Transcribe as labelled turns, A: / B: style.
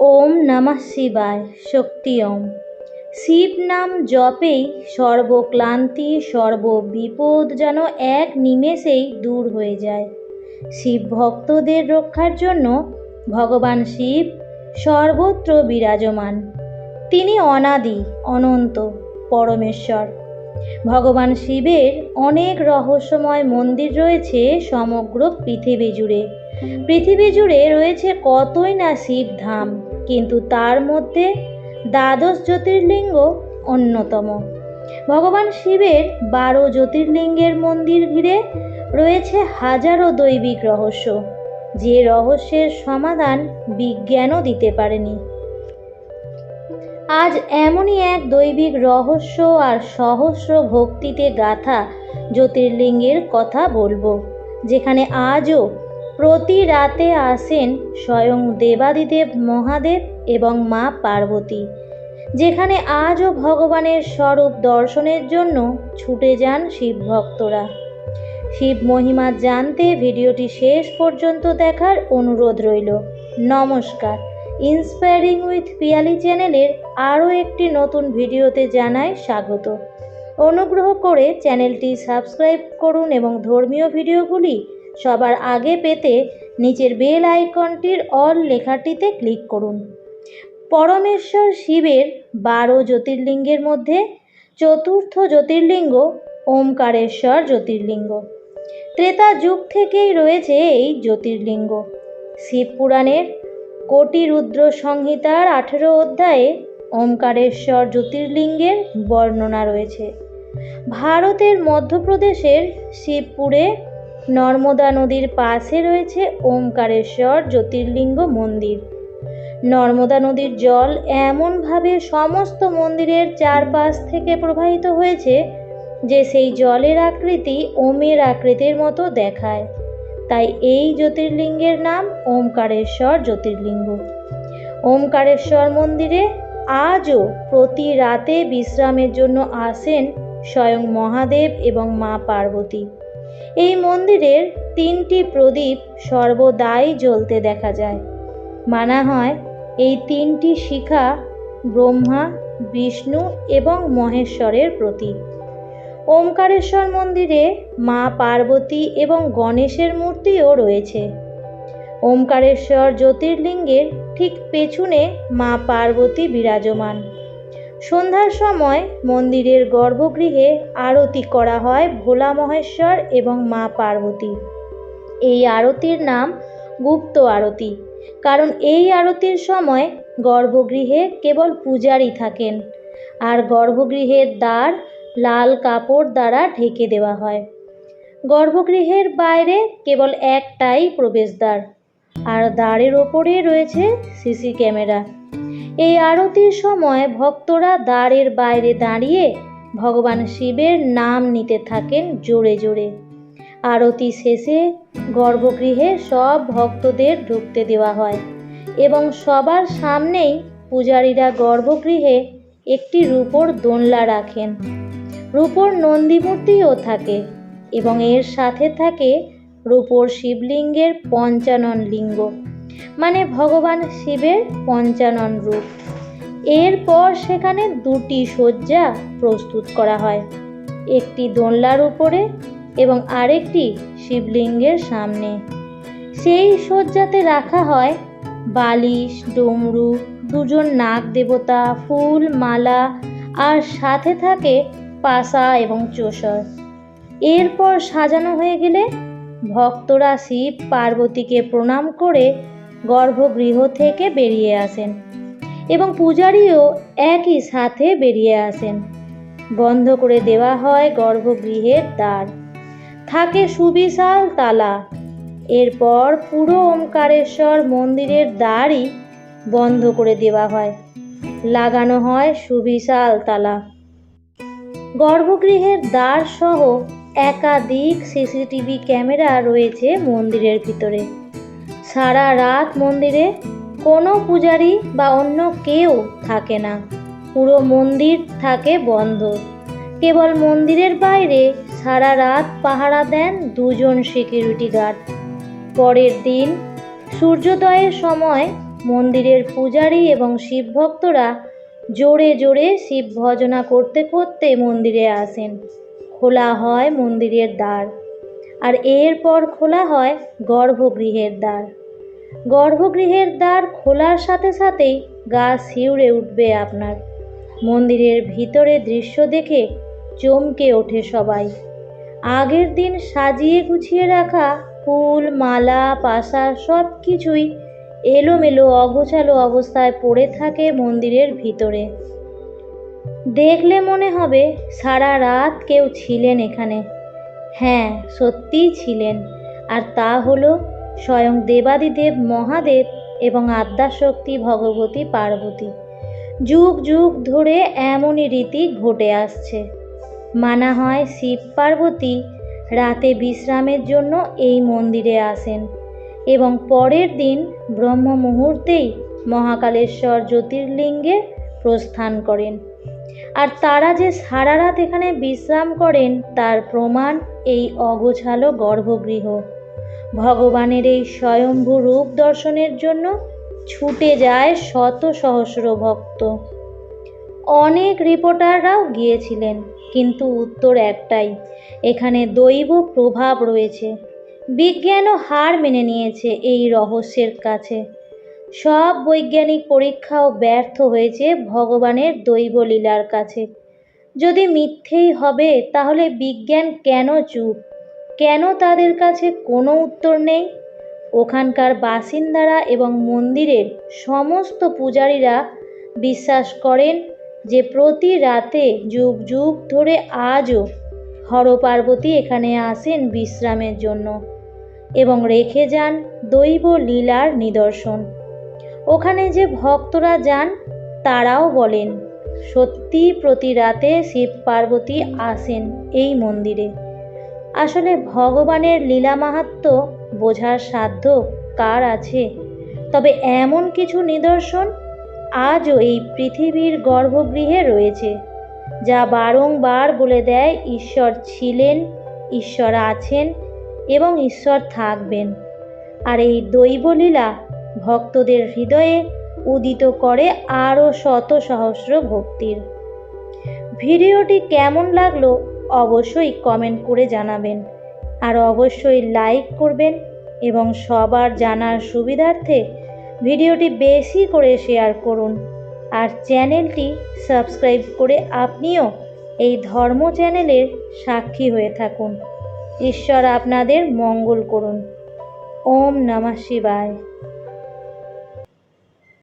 A: ওম নমঃ শিবায়, শক্তি ওম। শিব নাম জপেই সর্বক্লান্তি, সর্ববিপদ যেন এক নিমেষেই দূর হয়ে যায়। শিব ভক্তদের রক্ষার জন্য ভগবান শিব সর্বত্র বিরাজমান। তিনি অনাদি, অনন্ত, পরমেশ্বর। ভগবান শিবের অনেক রহস্যময় মন্দির রয়েছে সমগ্র পৃথিবী জুড়ে। পৃথিবী জুড়ে রয়েছে কতই না শিব ধাম। কিন্তু তার মধ্যে দ্বাদশ জ্যোতির্লিঙ্গ অন্যতম। ভগবান শিবের বারো জ্যোতির্লিঙ্গের মন্দির ঘিরে রয়েছে হাজারো দৈবিক রহস্য, যে রহস্যের সমাধান বিজ্ঞানও দিতে পারেনি। আজ এমনই এক দৈবিক রহস্য আর সহস্র ভক্তিতে গাথা জ্যোতির্লিঙ্গের কথা বলব, যেখানে আজও প্রতি রাতে আসেন স্বয়ং দেবাদিদেব মহাদেব এবং মা পার্বতী, যেখানে আজও ভগবানের স্বরূপ দর্শনের জন্য ছুটে যান শিব ভক্তরা। শিব মহিমা জানতে ভিডিওটি শেষ পর্যন্ত দেখার অনুরোধ রইল। নমস্কার। ইন্সপায়ারিং উইথ পিয়ালি চ্যানেলের আরও একটি নতুন ভিডিওতে জানাই স্বাগত। অনুগ্রহ করে চ্যানেলটি সাবস্ক্রাইব করুন এবং ধর্মীয় ভিডিওগুলি সবার আগে পেতে নিচের বেল আইকনটির অল লেখাটিতে ক্লিক করুন। পরমেশ্বর শিবের বারো জ্যোতির্লিঙ্গের মধ্যে চতুর্থ জ্যোতির্লিঙ্গ ওমকারেশ্বর জ্যোতির্লিঙ্গ। ত্রেতা যুগ থেকেই রয়েছে এই জ্যোতির্লিঙ্গ। শিবপুরাণের কোটি রুদ্র সংহিতার আঠেরো অধ্যায়ে ওমকারেশ্বর জ্যোতির্লিঙ্গের বর্ণনা রয়েছে। ভারতের মধ্যপ্রদেশের শিবপুরে নর্মদা নদীর পাশে রয়েছে ওমকারেশ্বর জ্যোতির্লিঙ্গ মন্দির। নর্মদা নদীর জল এমনভাবে সমস্ত মন্দিরের চারপাশ থেকে প্রবাহিত হয়েছে যে সেই জলের আকৃতি ওমের আকৃতির মতো দেখায়। তাই এই জ্যোতির্লিঙ্গের নাম ওমকারেশ্বর জ্যোতির্লিঙ্গ। ওমকারেশ্বর মন্দিরে আজও প্রতি রাতে বিশ্রামের জন্য আসেন স্বয়ং মহাদেব এবং মা পার্বতী। এই মন্দিরের তিনটি প্রদীপ সর্বদাই জ্বলতে দেখা যায়। মানা হয় এই তিনটি শিখা ব্রহ্মা, বিষ্ণু এবং মহেশ্বরের প্রতীক। ওমকারেশ্বর মন্দিরে মা পার্বতী এবং গণেশের মূর্তিও রয়েছে। ওমকারেশ্বর জ্যোতির্লিঙ্গের ঠিক পেছনে মা পার্বতী বিরাজমান। সন্ধ্যার সময় মন্দিরের গর্ভগৃহে আরতি করা হয় ভোলা মহেশ্বর এবং মা পার্বতী। এই আরতির নাম গুপ্ত আরতি, কারণ এই আরতির সময় গর্ভগৃহে কেবল পূজারই থাকেন আর গর্ভগৃহের দ্বার লাল কাপড় দ্বারা ঢেকে দেওয়া হয়। গর্ভগৃহের বাইরে কেবল একটাই প্রবেশদ্বার, আর দ্বারের ওপরে রয়েছে সিসি ক্যামেরা। এই আরতির সময় ভক্তরা দ্বারের বাইরে দাঁড়িয়ে ভগবান শিবের নাম নিতে থাকেন জোরে জোরে। আরতি শেষে গর্ভগৃহে সব ভক্তদের ঢুকতে দেওয়া হয় এবং সবার সামনেই পূজারীরা গর্ভগৃহে একটি রূপোর দোনলা রাখেন। রূপোর নন্দীমূর্তিও থাকে এবং এর সাথে থাকে রূপোর শিবলিঙ্গের পঞ্চানন লিঙ্গ। মানে ভগবান শিবের পঞ্চানন রূপ। এরপর সেখানে দুটি শয্যা প্রস্তুত করা হয়, একটি দোনলার উপরে এবং আরেকটি শিবলিঙ্গের সামনে। সেই শয্যাতে রাখা হয় বালিশ, ডমরু, দুজন নাগ দেবতা, ফুল, মালা আর সাথে থাকে পাশা এবং চোষর। এরপর সাজানো হয়ে গেলে ভক্তরা শিব পার্বতীকে প্রণাম করে গর্ভগৃহ থেকে বেরিয়ে আসেন এবং পূজারীও একই সাথে বেরিয়ে আসেন। বন্ধ করে দেওয়া হয় গর্ভগৃহের দ্বার। থাকে সুবিশাল তালা। এরপর পুরো ওমকারেশ্বর মন্দিরের দ্বারই বন্ধ করে দেওয়া হয়। লাগানো হয় সুবিশাল তালা। গর্ভগৃহের দ্বার সহ একাধিক সিসিটিভি ক্যামেরা রয়েছে মন্দিরের ভিতরে। সারা রাত মন্দিরে কোনো পূজারী বা অন্য কেউ থাকে না। পুরো মন্দির থাকে বন্ধ। কেবল মন্দিরের বাইরে সারা রাত পাহারা দেন দুজন সিকিউরিটি গার্ড পরের দিন সূর্যোদয়ের সময় মন্দিরের পূজারী এবং শিব ভক্তরা জোরে জোরে শিব ভজনা করতে করতে মন্দিরে আসেন। খোলা হয় মন্দিরের দ্বার। আর এরপর খোলা হয় গর্ভগৃহের দ্বার। গর্ভগৃহের দ্বার খোলার সাথে সাথেই গা শিউরে উঠবে আপনার। মন্দিরের ভিতরে দৃশ্য দেখে চমকে ওঠে সবাই। আগের দিন সাজিয়ে গুছিয়ে রাখা ফুল, মালা পাশা সব কিছুই এলোমেলো, অগোছালো অবস্থায় পড়ে থাকে মন্দিরের ভিতরে। দেখলে মনে হবে সারা রাত কেউ ছিলেন এখানে। হ্যাঁ সত্যিই ছিলেন। আর তা হলো স্বয়ং দেবাদিদেব মহাদেব এবং আদ্যাশক্তি ভগবতী পার্বতী। যুগ যুগ ধরে এমনই রীতি ঘটে আসছে। মানা হয় শিব পার্বতী রাতে বিশ্রামের জন্য এই মন্দিরে আসেন এবং পরের দিন ব্রহ্ম মুহূর্তেই মহাকালেশ্বর জ্যোতির্লিঙ্গে প্রস্থান করেন। আর তারা যে সারা রাত এখানে বিশ্রাম করেন তার প্রমাণ এই অগোছালো গর্ভগৃহ। ভগবানের এই স্বয়ম্ভু রূপ দর্শনের জন্য ছুটে যায় শত সহস্র ভক্ত। অনেক রিপোর্টাররাও গিয়েছিলেন, কিন্তু উত্তর একটাই, এখানে দৈব প্রভাব রয়েছে। বিজ্ঞানও হার মেনে নিয়েছে এই রহস্যের কাছে। সব বৈজ্ঞানিক পরীক্ষাও ব্যর্থ হয়েছে ভগবানের দৈব লীলার কাছে। যদি মিথ্যেই হবে, তাহলে বিজ্ঞান কেন চুপ? কেন তাদের কাছে কোনো উত্তর নেই? ওখানকার বাসিন্দারা এবং মন্দিরের সমস্ত পূজারীরা বিশ্বাস করেন যে প্রতি রাতে যুগ যুগ ধরে আজও হরপার্বতী এখানে আসেন বিশ্রামের জন্য এবং রেখে যান দৈব লীলার নিদর্শন। ওখানে যে ভক্তরা যান, তারাও বলেন সত্যি প্রতি রাতে শিব পার্বতী আসেন এই মন্দিরে। আসলে ভগবানের লীলা মাহাত্ম বোঝার সাধ্য কার আছে? তবে এমন কিছু নিদর্শন আজও এই পৃথিবীর গর্ভগৃহে রয়েছে, যা বারংবার বলে দেয় ঈশ্বর ছিলেন, ঈশ্বর আছেন এবং ঈশ্বর থাকবেন। আর এই দৈবলীলা ভক্তদের হৃদয়ে উদিত করে আরও শত সহস্র ভক্তির। ভিডিওটি কেমন লাগল অবশ্যই কমেন্ট করে জানাবেন। আর অবশ্যই লাইক করবেন এবং সবার জানার সুবিধার্থে ভিডিওটি বেশি করে শেয়ার করুন। আর চ্যানেলটি সাবস্ক্রাইব করে আপনিও এই ধর্ম চ্যানেলের সাক্ষী হয়ে থাকুন। ঈশ্বর আপনাদের মঙ্গল করুন। ওম নমঃ শিবায়।